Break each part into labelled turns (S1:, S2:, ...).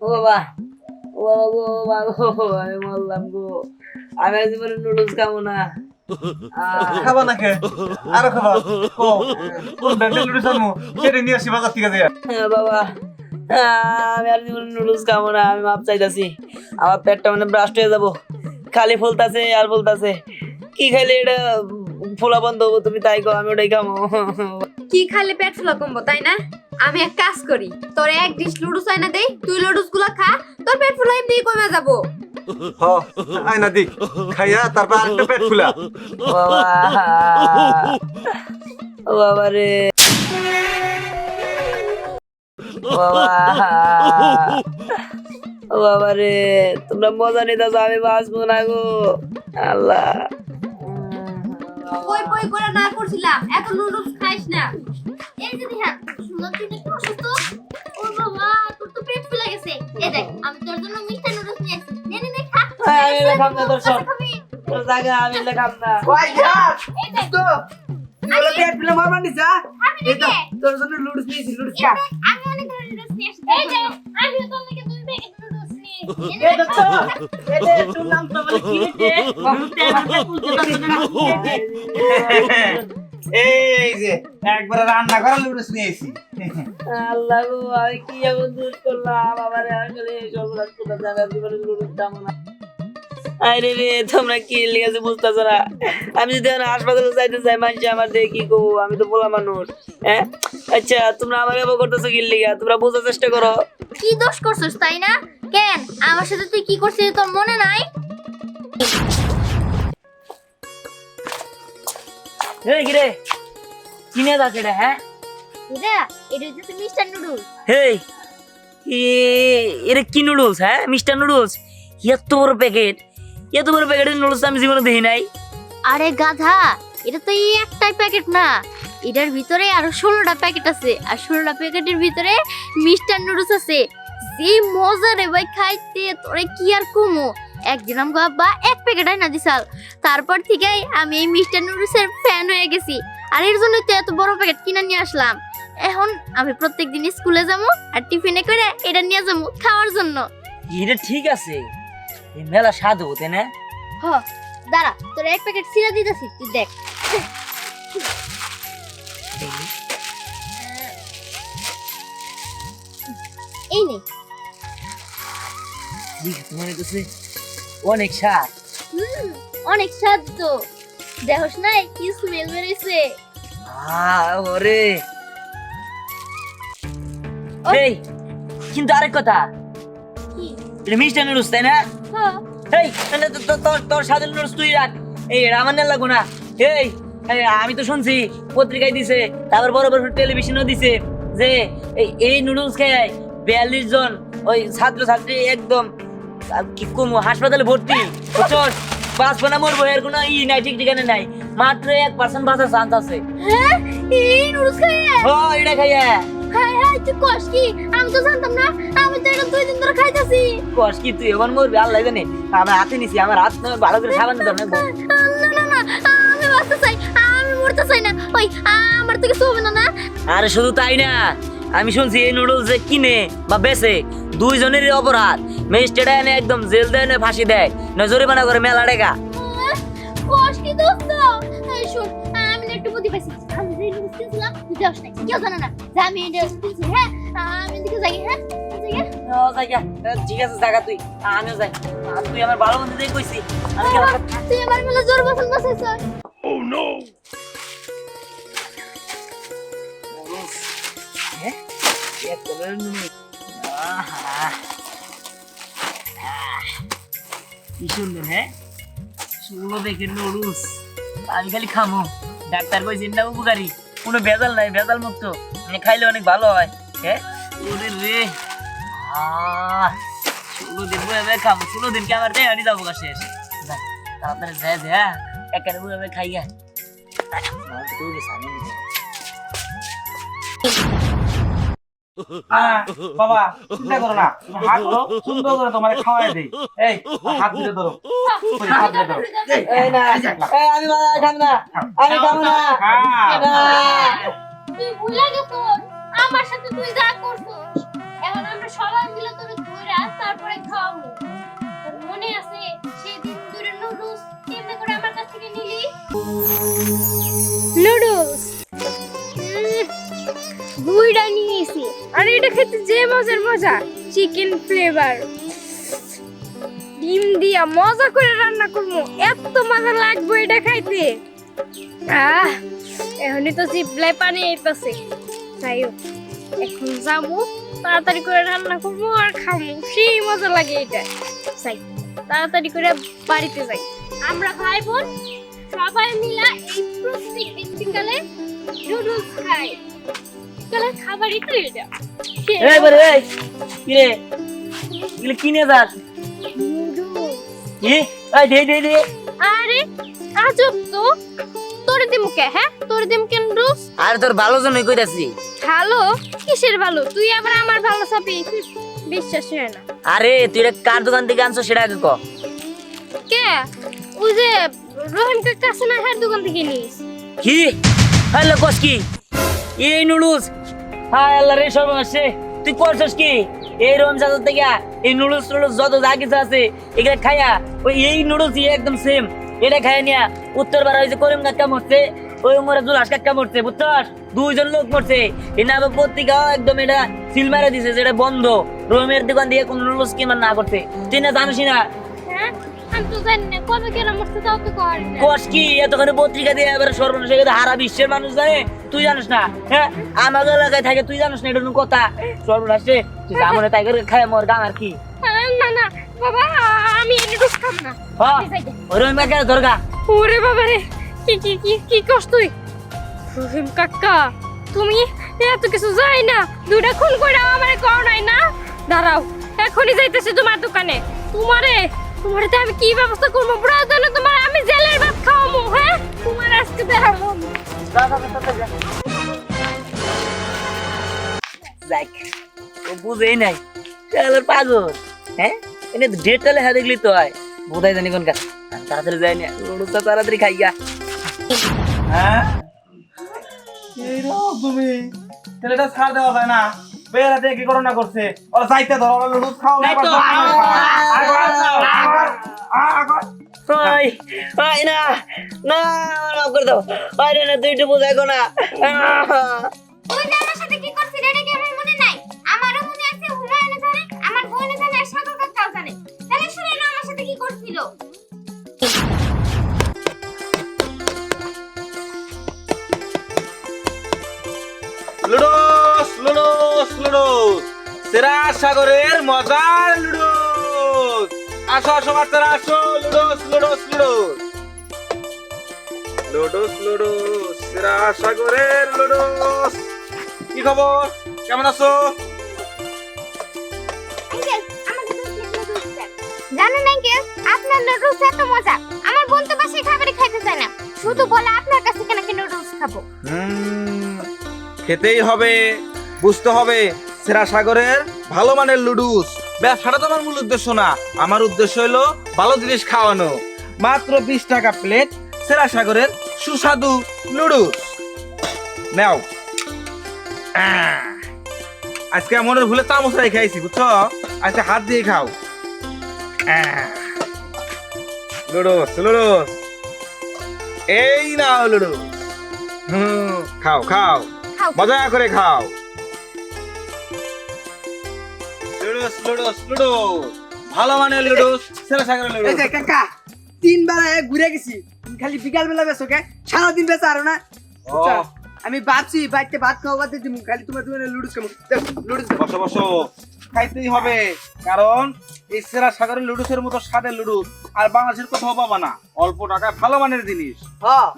S1: ও বাবা ও বাবা গো বাবা আমি মরলাম গো। আমি আর জীবনে নুডলস খাব না।
S2: খাবা না খে আরও খাবা? ও কোন ব্যান্ডেল লুডু সামু সেটা নিয়ে আসি বাজার থেকে যায়।
S1: হ্যাঁ, বাবা আমি আর জীবনে নুডলস খাব না আমি মাপ চাইতাছি। আমার পেটটা মানে ব্রাস্ট হয়ে যাব। খালি ফুলতাছে আর ফুলতাছে। কি খাইলে এটা ফোলা বন্ধ হব তুমি তাই কো আমি ওটাই খাব।
S3: কি খাইলে পেট ফুলা কমবো তাই না? আমি এক কাজ করি তোর এক ডিশ লুডুস আইনা দেই তুই লুডুসগুলা খা তোর পেট ফুলা এমনি কমে যাব।
S2: হ আয়না দিক খাইয়া তারপর আরেকটা পেট ফুলা।
S1: বাবা রে। বাবা। রে তোমরা মজা নিতে আমি বাঁচবো না গো। আল্লাহ।
S3: কই কই করে না করছিলাম এত লুডুস খাইস না। এই যে দিহা শুনো তুই নাকি অসুস্থ। ও বাবা তোর তো পেট ফুলে গেছে। এই দেখ আমি তোর জন্য মিষ্টি নুডলস নিয়ে এসেছি নে নে নে খা।
S1: হ্যাঁ, আমি এগুলো না, তোর সব। তোর জায়গা আমি খাব না।
S3: এই দেখ। খাবি না কে?
S1: তোর জন্য লুডুস নিয়েছি লুডুস
S3: দেখ, আমি অনেক নুডলস নিয়ে এসেছি এই যে
S2: এই যে একবারে রান্না করা লুডুস নিয়ে
S1: আল্লাহ গো আমি কি এমন দুধ করলাম? আমার আসলে সর্বনাশ কোথা যাবে? জীবনে লুডুস খাব না আরে রে তোমরা কি লিখেছে বুঝতেছো না? আমি যদি এখন হাসপাতালে যাইতে চাই মানুষ আমার দিয়ে কি করব আমি তো বলা মানুষ হ্যাঁ? আচ্ছা তোমরা আমার এবার করতেছো কি লিগা? তোমরা বোঝার চেষ্টা করো।
S3: কি দোষ করছিস তাই না? কেন? আমার সাথে তুই কি করছিস তোর মনে নাই?
S1: এই কি রে? চিনে যাচ্ছে এটা হ্যাঁ?
S3: এটা এটা হচ্ছে মিস্টার নুডলস।
S1: হেই এর কি নুডলস হ্যাঁ? Mister noodles? এত বড় প্যাকেট এত বড় প্যাকেটের নুডলস আমি জীবনে দেখি নাই।
S3: আরে গাধা এটা তো এই একটাই প্যাকেট না। এটার ভিতরে আরও ষোলোটা প্যাকেট আছে আর ষোলোটা প্যাকেটের ভিতরে মিস্টার নুডলস আছে। যে মজা রে ভাই খাইতে তোরে কি আর কমো? একদিন আমগো আব্বা এক প্যাকেট না দিছাল। তারপর থেকেই আমি এই মিস্টার নুডলসের ফ্যান হয়ে গেছি। আর এর জন্য তো এত বড় প্যাকেট কিনে নিয়ে আসলাম। এখন আমি প্রত্যেক দিন স্কুলে যাব আর টিফিনে করে এটা নিয়ে যাব খাওয়ার জন্য।
S1: এটা ঠিক আছে। এই মেলা স্বাদ হতে না?
S3: হ দাঁড়া তোর এক প্যাকেট সিরা দিতেছি তুই দেখ। এই নে।
S1: মনে করছে অনেক স্বাদ।
S3: হুম অনেক স্বাদ তো। দেখোস নাই কি স্মেল বেরিয়েছে
S1: আহ, ওরে। এই কিন্তু আরেক কথা। এটা মিষ্টি নুডলস তাই না? এই তো- তোর নুডলস তুই রাখ। এই এটা আমার না লাগবো না। এই আমি তো শুনছি পত্রিকায় দিছে তারপর বড় বড় টেলিভিশনও দিছে যে এই নুডলস খেয়ে বিয়াল্লিশ জন ওই ছাত্র ছাত্রী একদম কি কম হাসপাতালে ভর্তি। বুঝছস? বাঁচবো না মরবো এর কোনো ই নাই ঠিক ঠিকানা নাই। মাত্র এক পার্সেন্ট বাঁচার চান্স আছে।
S3: হ্যাঁ? এই নুডলস খাইয়ে?
S1: ও এটা খাইয়া।
S3: হাই হাই তুই কস কি? আমি তো জানতাম না আমি তো এটা দুই দিন ধরে খাইতাছি।
S1: কস কি তুই এমন মরবি আল্লাহ জানে। আমার হাতে নিছি আমার হাত ভালো করে সাবান ধর না
S3: না না না আমি বাঁচতে চাই আমি মরতে চাই না। ওই আমার না না?
S1: আরে শুধু তাই না আমি শুনছি এই নুডলস যে কিনে বা বেচে দুইজনেরই অপরাধ। ম্যাজিস্ট্রেট এনে একদম জেল দেয় ফাঁসি দেয় না জরিমানা করে মেলা
S3: কস কি দোস্ত? এই শোন আমি একটু বুদ্ধি পাইছি। আমি যে নুডলস কিনছিলাম তুই যাস না কেউ জানে না। যে আমি এটা কিনছি হ্যাঁ? আমি দিকে যাই হ্যাঁ?
S1: ঠিক আছে জায়গা তুই। আমিও যাই। তুই আমার ভালো বন্ধু দিয়ে কইছি
S3: তুই আমার মেলা জোর বসন বসাইছ
S1: হ্যাঁ? কি সুন্দর হ্যাঁ প্যাকেট নুডলস আমি খালি খামো ডাক্তার না উপকারী কোনো ভেজাল নাই ভেজাল মুক্ত মানে খাইলে অনেক ভালো হয় হ্যাঁ ওরে রে ষোলো দিন বয়ে খাব দিনকে আমার দেয় আনি যাব শেষ তাড়াতাড়ি যায় যে হ্যাঁ একেবারে বয়ে খাই গা
S2: আহ, বাবা চিন্তা করো না। হাত ধরো সুন্দর করে তোমার খাওয়াই দেই। এই হাত ধরে ধরো। হাত ধরে ধরো।
S1: এই না আমি মারা খাম না। আমি খাম না।
S3: তুই ভুলে গেছো? আমার সাথে তুই যা করছিস এখন আমরা সবাই মিলে তোর ঘুরা তারপরে খাওয়াবো।
S4: মনে আছে সেদিন দূরে নুডলস কেমনে করে আমার কাছ থেকে নিলি? নুডলস? বুইড়া নিয়েছি আর এটা খেতে যে মজার মজা চিকেন ফ্লেভার ডিম দিয়া মজা করে রান্না করব, এত মজা লাগবে এটা খাইতে। আহ, এখনই তো জিবলাই পানি আইতাছে। যাই হোক, এখন যাব, তাড়াতাড়ি করে রান্না করব আর খাব। সেই মজা লাগে এটা। যাই, তাড়াতাড়ি করে বাড়িতে যাই। আমরা ভাই বোন সবাই মিলা এই প্রত্যেক দিন নুডলস খাই। বিকালে খাবারই তো এটা।
S1: এই এগুলো কিনে যাস? কি এই দে দে দে।
S4: আরে আজব তো। তোর দিমকে হ্যাঁ? তোর দিমকে
S1: আর তোর ভালো জন্যই কইতাছি।
S4: ভালো? কিসের ভালো? তুই আবার আমার ভালো চাপি বিশ্বাস হয় না।
S1: আরে তুই এটা কার দোকান থেকে আনছো সেটা আগে ক।
S4: কে? ওই যে রহিম কাকা আছে না হ্যাঁ দোকান থেকে নিস।
S1: কি? হ্যালো কস কি? এই নুডলস হায় আল্লাহ রে সর্বনাশ। তুই করছস কি? এই রমজান থেকে এই নুডলস টুডলস যত যা কিছু আছে, এগুলা খাইয়া, ওই এই নুডলস একদম সেম এটা খাইয়া নিয়া উত্তর পাড়া ওই করিম কাকা মরছে, ওই উমরে জুলাস কাকা মরছে, বুঝছস? দুইজন লোক মরছে। না আবার পত্রিকাও একদম এটা সিল মারা দিছে যেটা বন্ধ। রোমের দোকান দিয়ে কোন নুডলস কিনবার না করছে। তুই না জানিস না।
S4: হ্যাঁ? আমি তো জানি না কবে কেন মরছে তাও তো করি না।
S1: কি এতখানি পত্রিকা দিয়ে এবার সর্বনাশ হয়ে হারা বিশ্বের মানুষ জানে তুই জানিস না হ্যাঁ? আমাদের এলাকায় থাকে তুই জানিস না এটা কোনো কথা। সর্বনাশ রে তুই জামনে তাই করে খায় মর গান আর কি?
S4: না না বাবা আমি নুডলস খাব না।
S1: হ্যাঁ
S4: এই সাইডে।
S1: ওই রহিম কাকা দরগা
S4: ওরে বাবা রে কি কি কি কি কষ্ট তুই? রহিম কাকা তুমি এত কিছু যাই না দুইটা খুন করে আমারে কও নাই না? দাঁড়াও এখনই যাইতেছি তোমার দোকানে। তোমারে তোমারে তো আমি কি ব্যবস্থা করব? প্রয়োজনে তোমার আমি জেলের ভাত খাওয়াবো হ্যাঁ? তোমার আজকে দেখাবো
S1: যাক ও বুঝেই নাই। চলো পাগল হ্যাঁ? এনে ডেটটা লেখা দেখলি তো হয়। বোধাই জানি কোন কাজ তাড়াতাড়ি যাই না তাড়াতাড়ি খাইয়া
S2: হ্যাঁ? এই তুমি। ছেলেটা ছাড় দেওয়া যায় না। বেড়াতে কি করোনা করছে? ওরা চাইতে ধরো ওরা লুডুস খাও
S1: তো। ওই ওই না না মাফ করে দাও। আরে না তুই একটু বোঝাই না।
S4: তুই আমার সাথে কি করছিস এটা কি আমার মনে নাই? আমারও মনে আছে হুমায়ুন জানে আমার বোন জানে আর সাগর কাকাও জানে। তাহলে শুনে না আমার সাথে কি করছিল।
S2: লুডুস লুডুস। সেরা সাগরের মজার লুডুস। আসো আসো বাচ্চারা আসো। লুডুস লুডুস লুডুস। লুডুস লুডুস সেরা সাগরের লুডুস। কি খবর? কেমন আছো?
S4: জানেন আঙ্কেল আপনার নুডলস এত মজা। আমার বোন তো বাসায় খাবারই খাইতে চায় না। শুধু বলে আপনার কাছ থেকে নাকি নুডলস খাব
S2: খেতেই হবে। বুঝতে হবে সেরা সাগরের ভালো মানের লুডুস। ব্যবসাটা তো আমার মূল উদ্দেশ্য না। আমার উদ্দেশ্য হলো ভালো জিনিস খাওয়ানো। মাত্র বিশ টাকা প্লেট সেরা সাগরের সুস্বাদু লুডুস। নাও। আজকে মনের ভুলে চামচ রাই খাইছি বুঝছ? আজকে হাত দিয়ে খাও। লুডুস লুডুস। এই নাও লুডুস। হুম খাও। খাও। মজা করে খাও। লুডুস লুডুস লুডুস ভালো মানে লুডুস সেরা সাগরের
S5: এই কাকা তিনবার আগে ঘুরে গেছি। খালি বিকাল বেলা বেসো কে? সারাদিন বেসো আরও না? আচ্ছা, আমি ভাবছি বাড়িতে ভাত খাওয়া বাদ দিমু খালি তোমার দোকানে লুডুস খাব। লুডুস
S2: বসো বসো। খাইতেই হবে কারণ এই সেরা সাগরের লুডুসের মতো স্বাদের লুডুস আর বাংলাদেশের কোথাও পাবা না। অল্প টাকায় ভালো মানের জিনিস।
S5: হ্যাঁ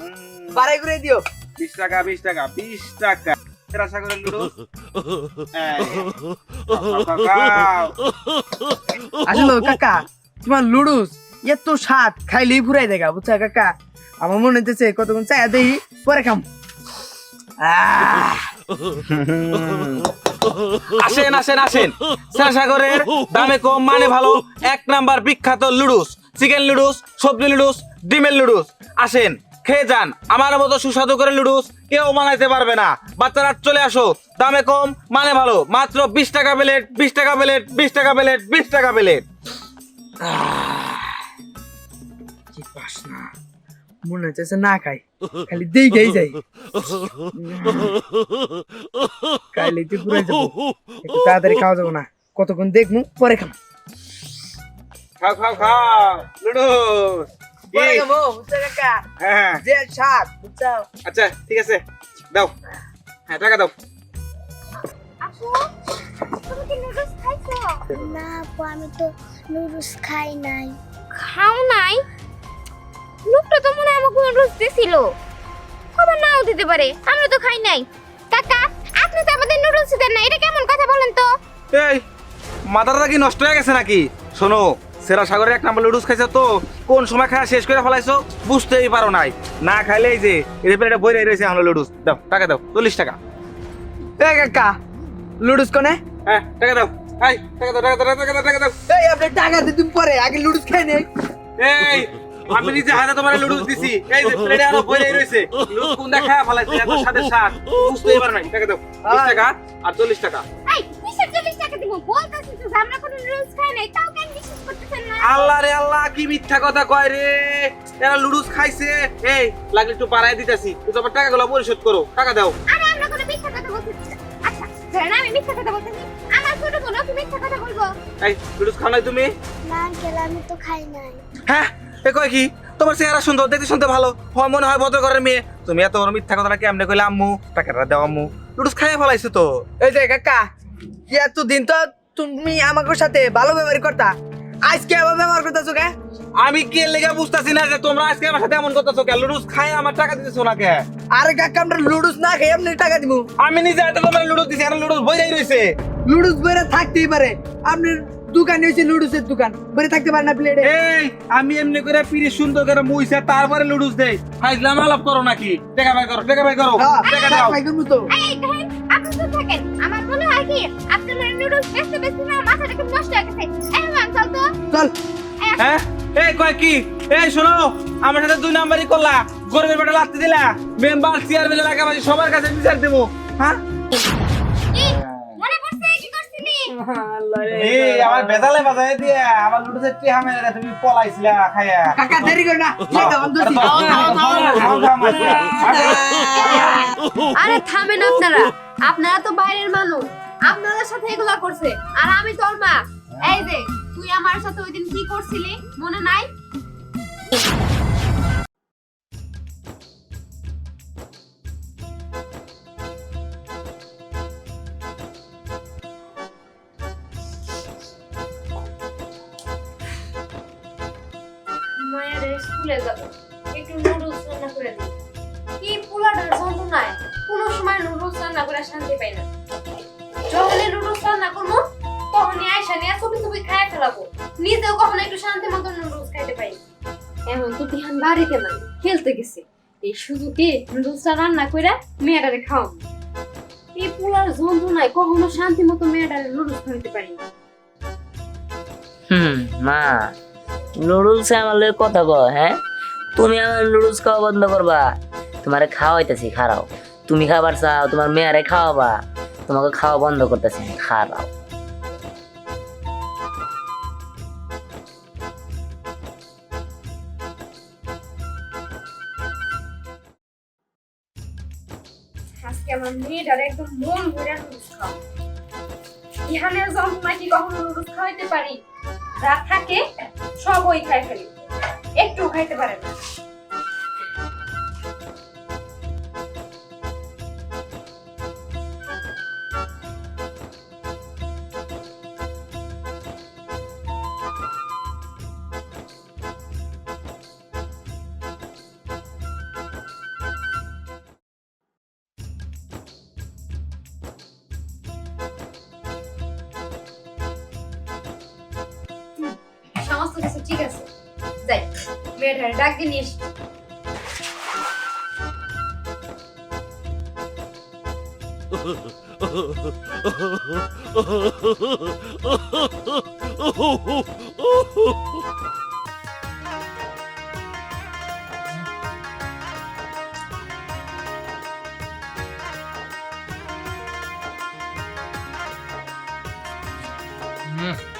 S5: বাড়াই করে দিও।
S2: বিশ টাকা বিশ টাকা বিশ টাকা।
S5: আসলে কাকা তোমার লুডুস এত স্বাদ খাইলেই ফুরাই দেখা বুঝছ কাকা আমার মনে হইতেছে কতক্ষণ চাই দেই পরে খাম
S2: আসেন আসেন আসেন সাগরের দামে কম মানে ভালো এক নাম্বার বিখ্যাত লুডুস চিকেন লুডুস সবজি লুডুস ডিমের লুডুস আসেন খেয়ে যান। আমার মতো সুস্বাদু করে লুডুস কেউ বানাইতে পারবে না। বাচ্চারা, চলে আসো। দামে কম মানে ভালো। মাত্র বিশ টাকা প্লেট, বিশ টাকা প্লেট, বিশ টাকা প্লেট, বিশ টাকা প্লেট। বাসনা
S5: মনে হচ্ছে না খাই। খালি দেখেই যাই। খাইলে ঘুরে যাব। একটু তাড়াতাড়ি খাওয়া যাব না। কতক্ষণ দেখব পরে খাম।
S2: খাও খাও খাও। লুডুস। হ্যাঁ
S5: যে স্বাদ বুঝছ?
S2: আচ্ছা ঠিক আছে। দাও। হ্যাঁ টাকা দাও।
S4: আপু তুমি কি নুডলস খাইছো?
S6: না আপু আমি তো নুডলস খাই নাই।
S4: খাও নাই? লোকটা তো মনে হয় আমাকে নুডলস দিছিল। খবর নাও দিতে পারে আমরা তো খাই নাই। কাকা আপনি তো আমাদের নুডলস দেন না এটা কেমন কথা বলেন তো?
S2: এই মাথাটা কি নষ্ট হয়ে গেছে নাকি? শোনো সেরা সাগরে এক নাম্বার লুডুস খাইছো তো? কোন সময় খাওয়া শেষ করে ফেলাইছো? বুঝতেই পারো নাই। না খাইলে এই যে এদের প্লেটে বই রয়েছে আমরা লুডুস। দাও টাকা দাও চল্লিশ টাকা।
S5: এ কাকা লুডুস কোনে?
S2: হ্যাঁ টাকা দাও। এই টাকা দাও টাকা দাও টাকা দাও টাকা দাও।
S5: এই আপনি টাকা দিতে পরে আগে লুডুস খাই নেই।
S2: এই আমি নিজে হাতে তোমার লুডুস দিছি। এই যে প্লেটে আরও বই রয়েছে। লুডুস কোনটা খাওয়া ফেলাইছে? এত সাথে সাত বুঝতেই পারো নাই। টাকা দাও বিশ টাকা আর চল্লিশ টাকা।
S4: এই কিসের চল্লিশ টাকা দিব? বলতেছি তো যে আমরা কোনো নুডলস খাই নাই তাও
S2: আল্লাহ রে আল্লাহ কি মিথ্যা কথা কয় রে? এরা লুডুস খাইছে। এই লাগলে একটু বাড়াই দিতেছি। তুই তোমার টাকাগুলো পরিশোধ করো টাকা দাও।
S4: আরে আমরা কোনো মিথ্যা কথা বলতেছি না। আচ্ছা ধরেন আমি মিথ্যা কথা বলতেছি আমার ছোট বোন কি মিথ্যা কথা বলব?
S2: এই লুডুস খাও নাই তুমি?
S6: না আঙ্কেল আমি তো খাই নাই।
S2: হ্যাঁ এ কয় কি? তোমার চেহারা সুন্দর দেখতে শুনতে ভালো। হয় মনে হয় ভদ্র ঘরের মেয়ে। তুমি এত বড় মিথ্যা কথাটা কেমনে কইলে আম্মু? টাকাটা দাও আম্মু। লুডুস খাইয়ে ফেলাইছো তো?
S5: এই যে কাকা এতদিন তো তুমি আমাকে সাথে ভালো ব্যবহার করতা। আজকে আবার ব্যবহার করতেছো কে?
S2: আমি কে লেগে বুঝতাছি না যে তোমরা আজকে আমার সাথে এমন করতেছো কে? লুডুস খাই আমার টাকা দিতেছো না কে?
S5: আরে কাকা আমরা লুডুস না খাই আপনি টাকা দিব
S2: আমি নিজে হাতে তোমরা লুডুস দিছি আর লুডুস বইরাই রইছে।
S5: লুডুস বইরা থাকতেই পারে। আপনার দোকান হয়েছে লুডুসের দোকান। বেড়ে থাকতে পারে না প্লেটে
S2: এই আমি এমনি করে পিড়ি সুন্দর করে মুইছে তারপরে লুডুস দেই। ফাইজলাম আলাপ করো নাকি? টাকা বাই করো টাকা বাই করো টাকা দাও।
S5: তো।
S4: এই দেখেন আপনি তো থাকেন। আমার মনে হয় কি আপনার নুডলস বেশি বেশি না মাথাটা খুব নষ্ট হয়ে গেছে। এই মান চল তো।
S5: চল।
S2: হ্যাঁ? এই কয় কি? এই শোনো আমার সাথে দুই নাম্বারই করলা। গরিবের বেটা লাগতে দিলা। মেম্বার চেয়ারম্যান এলাকাবাসী সবার কাছে বিচার দেবো। হ্যাঁ
S4: কি মনে পড়ছে কি করছিলি
S2: এই আমার বেজালে বাজায় দিয়ে আমার লুডুসের টি হামে তুমি পলাইছিলা খাইয়া
S5: কাকা দেরি কর না।
S7: আরে থামেন আপনারা আপনারা তো বাইরের মানুষ আপনাদের সাথে এগুলা করছে আর আমি তোর মা এই যে তুই আমার সাথে ওই দিন কি করছিলি মনে নাই স্কুলে যাব। একটু নুডলস রান্না করে দিই। কি পোলাটার যন্ত্রণায় কোনো সময় নুডলস রান্না করে শান্তি পাই না। যখনই নুডলস রান্না করব, তখনই আয়সা নিয়ে ছবি ছবি খায় ফেলাবো। নিজেও কখনো একটু শান্তি মতো নুডলস খাইতে পাই এমন তো ধ্যান বাড়িতে নাই খেলতে গেছে। এই সুযোগে নুডলসটা রান্না করে মেয়েটারে খাওয়াবো। এই পোলার যন্ত্রণায় কখনো শান্তি মতো মেয়েটারে নুডলস খাইতে পারি না।
S1: হুম, মা। নুডলস আমার লগে কথা কও হ্যাঁ? তুমি আমার নুডলস খাওয়া বন্ধ করবা। তোমারে খাওয়াইতেছি, খারাও। তুমি খাবার চাও, তোমার মেয়ারে খাওয়াবা। তোমাকে খাওয়া বন্ধ করতেছি, খারাও।
S7: আমার মেয়েটার একদম মন ভরে নুডলস খাও ইহানের যন্ত্রণা কি কখনো নুডলস খাওয়াইতে পারি? যা থাকে সব ওই খাই ফেলি। একটু খাইতে পারে না। আচ্ছা আচ্ছা ঠিক আছে যাই মেয়েটা ডাক দিয়ে নিয়ে Mm.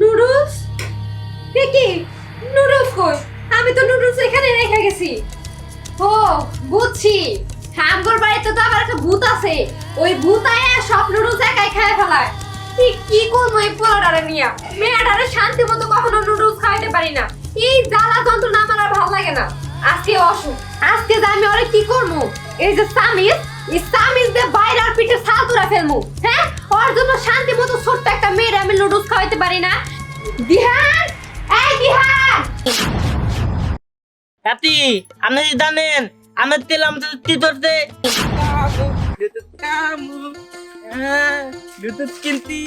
S7: নুডলস? দেখি নুডলস কই? আমি তো নুডলস এখানে রেখে গেছি। ও, বুঝছি। আমগোর বাড়িতে তো আবার একটা ভূত আছে। ওই ভূত আয়া সব নুডলস একাই খেয়ে ফেলায়। কি কি করব এই পোলাডারে নিয়া? মেয়েটারে শান্তি মতো কখনো নুডলস খাইতে পারি না। এই জ্বালা যন্ত্রণা আমার আর ভালো লাগে না। আজকে অসুখ আজকে যে আমি ওরে কি করব? এই যে সামিস দিয়ে বাইরে আর পিঠে ছাল তুরা ফেলমু হ্যাঁ? ওর জন্য শান্তি মতো ছোট্ট একটা মেয়ের আমি নুডলস খাওয়াইতে পারি না। দিহান! এই দিহান!
S1: কাতি আপনি যদি জানেন আমার তেল আমাদের তিতরতে
S5: কামু লুতুত কিনতি।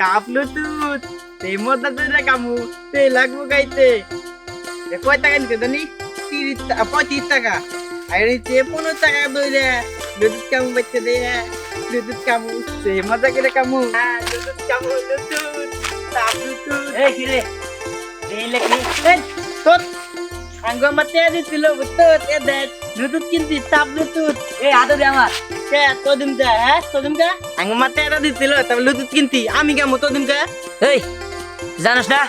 S5: কাপ লুতুত সেই মজা তো কামু সেই লাগবো গাইতে কয় টাকা নিতে জানি? তিরিশ টাকা পঁয়ত্রিশ টাকা। দইরে লুতুত কামু বাচ্চা দে লুতুত কামু। সেই মজা করে কামু। হ্যাঁ, লুতুত কামু লুতুত কাপ লুতুত
S1: এই কি রে? এই লেখনি
S5: তোর আঙ্গ মাতে দিছিল তোর এ দেখ লুতুত কিনতি তাপ লুতুত
S1: এই হাতে দে আমার।
S5: কে তো দিম হ্যাঁ তো দিম আঙ্গ মাতে এটা দিছিল লুতুত কিনতি আমি কেমন তো দিম কে?
S1: এই জানিস না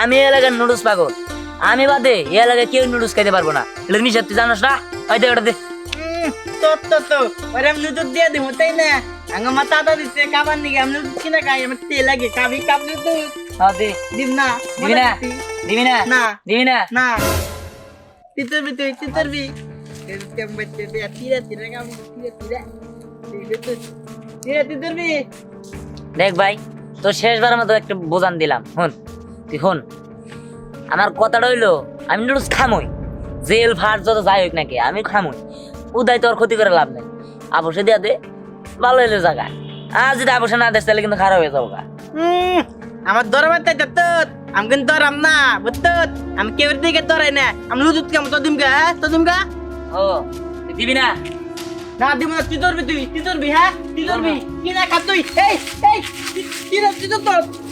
S1: আমি এলাকার নুডলস পাগল। আমি বাদে এলাকায় কেউ নুডলস খাইতে পারব না। এটা নিষেধ তুই জানিস না? ওই দে ওটা দে।
S5: তো তো তো ওরে আমি লুতুত দিয়ে দিব তাই না? আঙ্গ মাথা তো দিছে কাবার নিকে আমি লুতুত কিনা খাই আমার তেল লাগে কাবি কাপ লুতুত
S1: দে।
S5: দিম না
S1: দিবি না? দিবি না?
S5: না।
S1: দিবি না?
S5: না। তিতরবি তুই তিতরবি কেম বাচ্চা দে তিরা তিরা কাম তিরা তিরা তিরা তিতরবি
S1: দেখ ভাই তো শেষবার মতো একটা বোঝান দিলাম। হন তুই হন। আমার কথাটা হইল আমি নুডলস খামই। জেল ফাট যত যাই হোক নাকি আমি খামই। উদয় তোর ক্ষতি করে লাভ নেই। আবসে দিয়া দে ভালো হইল জায়গা আর যদি আবসে না দেশ তাহলে কিন্তু খারাপ হয়ে যাব গা।
S5: আমার দরবার তাই তো আমি কিন্তু দরাম না বুঝতো আমি কেউ দিকে দরাই না। আমি লুতুত কেমন তো দিমকা হ্যাঁ? তো দিমকা
S1: ও দিবি না?
S5: না দিব না তুই ধরবি তুই তুই ধরবি হ্যাঁ? তুই ধরবি। কি না খা তুই? এই এই কি না তুই তো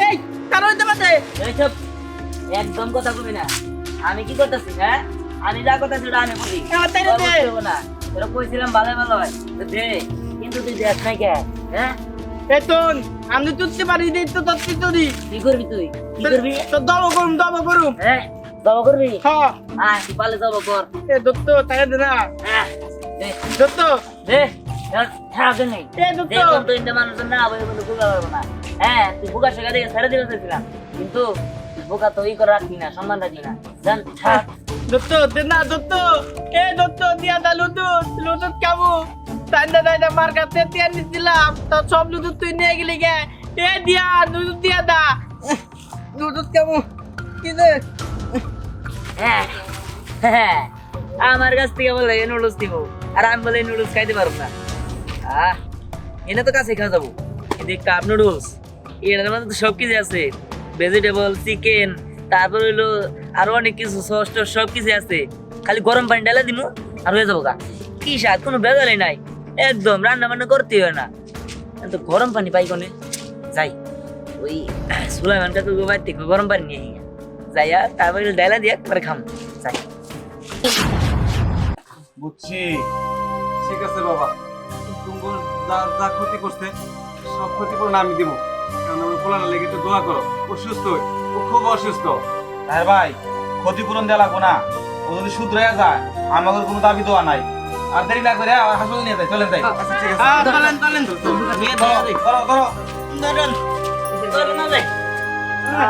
S5: এই কারণ দেবা দে
S1: এইসব একদম কথা কবি না। আমি কি করতেছি হ্যাঁ? আমি যা করতেছি ওটা আমি বলি তোর না। কইছিলাম ভালো ভালো হয়। দে কিন্তু তুই দেখ নাই কে হ্যাঁ?
S5: এই তোন আমি তুলতে পারি দিই তো
S1: কি করবি তুই? কি করবি?
S5: তো দব করুম দব করুম।
S1: হ্যাঁ জবা করবি?
S5: হ্যাঁ।
S1: আয় পালে জবা কর।
S5: এ দত্ত তাই দে না।
S1: হ্যাঁ
S5: দত্ত।
S1: দে থাকে নেই।
S5: দত্ত।
S1: দেখলাম তো ইন্দা মানুষ না বলে পারব না। হ্যাঁ তুই বুকা শেখা দেখে ছেড়ে চাইছিলাম কিন্তু বুকা তো ই করে রাখলি না সম্মান রাখলি না। জান থাক।
S5: দত্ত না দত্ত। এ দত্ত দিয়া দা লুতুত লুতুত কামু? তাইন্দা তাইন্দা মার কাছে দিয়া নিছিলাম তো সব লুতুত তুই নিয়ে গেলি গে। এ দিয়া লুতুত দিয়া দা। লুতুত কামু? কি দে
S1: হ্যাঁ হ্যাঁ। আমার কাছ থেকে বলে এ নুডলস দিব। আর আমি বলে নুডলস খাইতে পারব না। আহ এনে তো কাছে খাওয়া যাব। কিন্তু কাপ নুডলস। এটার মধ্যে তো সব কিছু আছে। ভেজিটেবল চিকেন তারপর হইল আরও অনেক কিছু সস টস সব কিছু আছে। খালি গরম পানি ঢালা দিমু, আর হয়ে যাব গা। কি স্বাদ, কোনো বেজালই নাই। একদম রান্না বান্না করতে হয় না। তো গরম পানি পাই কোনে? যাই। ওই সুলাইমান কাকু বাইর থেকে গরম পানি নিয়ে। যাইয়া তারপরে ডাইলা দিয়ে পরে খাম। যাই।
S2: বুঝছি। ঠিক আছে বাবা। তুমি যা যা ক্ষতি করছে, সব ক্ষতিপূরণ আমি দিব। কারণ আমি পোলার লেগে একটু দোয়া করো। ও সুস্থ ও খুব অসুস্থ। হ্যাঁ ভাই ক্ষতিপূরণ দেওয়া লাগবো না। ও যদি শুধরে যায় আমাদের কোনো দাবি দেওয়া নাই। আর দেরি না করে হাসপাতাল নিয়ে যাই চলেন যাই আচ্ছা ঠিক আছে।
S5: আ চলেন চলেন।
S1: নিয়ে
S2: করো করো করো
S5: ধরুন
S1: ধরো না যাই
S5: আ